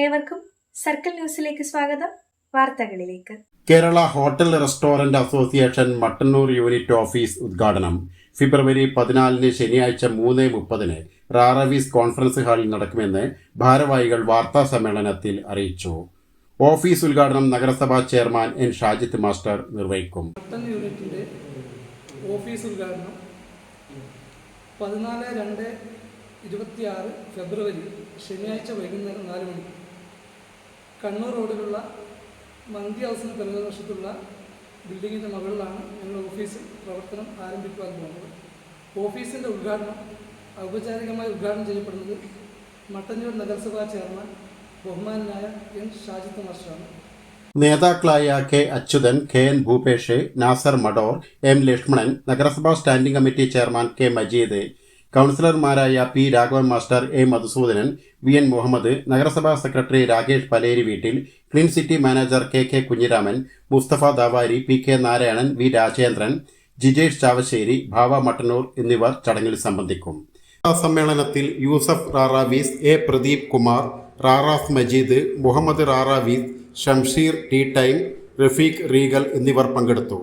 ഏവർക്കും സർക്കിൾ ന്യൂസിലേക്ക് സ്വാഗതം. വാർത്തകളിലേക്ക്. Kerala hotel restaurant association Mattannur unit office ഉദ്ഘാടനം. ഫെബ്രുവരി പതിനാലിന് ശനിയാഴ്ച മൂന്ന് മുപ്പതിന് റാറവീസ് കോൺഫറൻസ് ഹാളിൽ നടക്കുമെന്ന് ഭാരവാഹികൾ വാർത്താ സമ്മേളനത്തിൽ അറിയിച്ചു. ഓഫീസ് ഉദ്ഘാടനം നഗരസഭാ ചെയർമാൻ എൻ ഷാജിത്ത് മാസ്റ്റർ നിർവഹിക്കും. ഓഫീസ് ഉദ്ഘാടനം പതിനാല് രണ്ട് ഇരുപത്തിയാറ് ഫെബ്രുവരി ശനിയാഴ്ച വൈകുന്നേരം നാല് മണിക്ക്. കണ്ണൂർ റോഡിലുള്ള മന്തി ഹൗസിന് പിറകുവശത്തുള്ള ബിൽഡിങ്ങിന്റെ മുകളിലാണ് ഞങ്ങൾ ഓഫീസ് പ്രവർത്തനം ആരംഭിക്കുവാൻ പോകുന്നത്. ഓഫീസിന്റെ ഉദ്ഘാടനം ഔപചാരികമായി ഉദ്ഘാടനം ചെയ്യപ്പെടുന്നത് മട്ടന്നൂർ നഗരസഭാ ചെയർമാൻ ബഹുമാനായ എൻ ഷാജിത്ത് മാസ്റ്ററാണ്. നേതാക്കളായ K Achuthan K N Bhupesh Nasar Mador M Lakshmanan നഗരസഭാ standing committee chairman K Majeed കൗൺസിലർമാരായ P Raghavan master A Madhusudanan V N Muhammad നഗരസഭാ സെക്രട്ടറി രാകേഷ് പലേരി വീട്ടിൽ clean city manager K K Kunhiraman Mustafa Davari P K Narayanan V Rajendran Jijesh Chavassery ഭാവ മട്ടന്നൂർ എന്നിവർ ചടങ്ങിൽ സംബന്ധിക്കും. സമ്മേളനത്തിൽ Yusuf Raravees A Pradeep Kumar Raras Majeed Muhammad Raravees Shamsheer T time Rafeeq Regal എന്നിവർ പങ്കെടുത്തു.